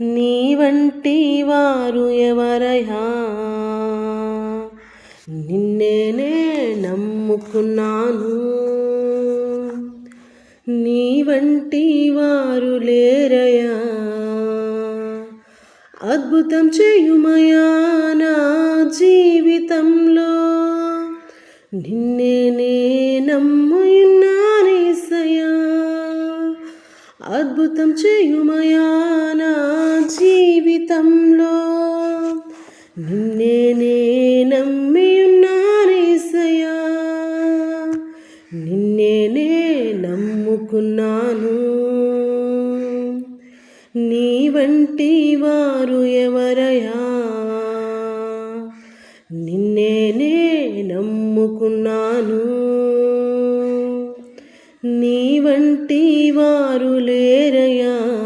నీ వంటి వారు ఎవరయ్యా? నిన్నేనే నమ్ముకున్నాను. నీ వంటి వారు లేరయా అద్భుతం చేయుమయా నా జీవితంలో? నిన్నేనే నమ్ముయున్నానేసయా అద్భుతం చేయుమయా నా జీవితంలో నిన్నేనే నమ్మియున్నానేసయా నిన్నేనే నమ్ముకున్నాను. నీ వంటి వారు ఎవరయా నిన్నేనే నమ్ముకున్నాను. నీ వంటి వారు లేరయా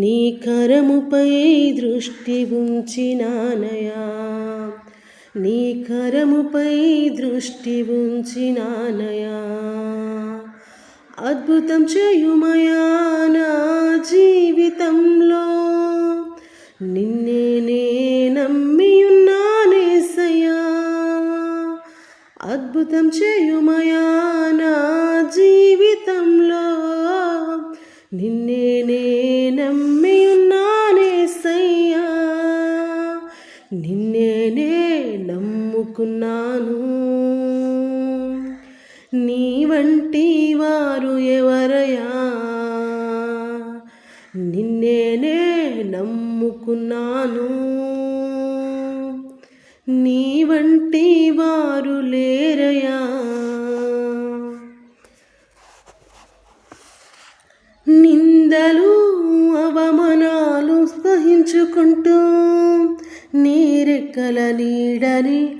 నీ కరముపై దృష్టి ఉంచినానయా. నీ కరముపై దృష్టి ఉంచినానయా. అద్భుతం చేయుమయా నా జీవితంలో. నిన్నే నే నమ్మియున్నానేసయ్యా. అద్భుతం చేయుమయా అనుకున్నాను. నీ వంటి వారు ఎవరయా నిన్నేనే నమ్ముకున్నాను. నీ వంటి వారు లేరయా నిందలు అవమానాలు సహించుకుంటూ నీరెక్కల నీడని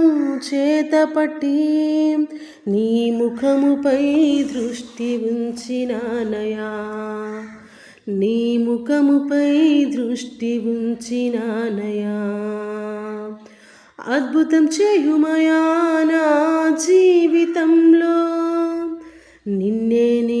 చేతపట్టి నీ ముఖముపై దృష్టి ఉంచినానయా. నీ ముఖముపై దృష్టి ఉంచినానయా. అద్భుతం చేయుమయా నా జీవితంలో. నిన్నే నీ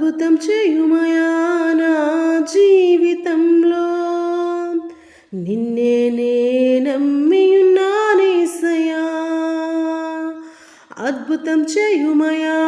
అద్భుతం చేయుమయా నా జీవితంలో? నిన్నేనే నమ్మియున్నానేసయా అద్భుతం చేయుమయా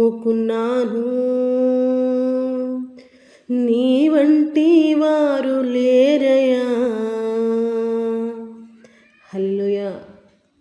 నమ్ముకున్నాను నీ వంటి వారు లేరయా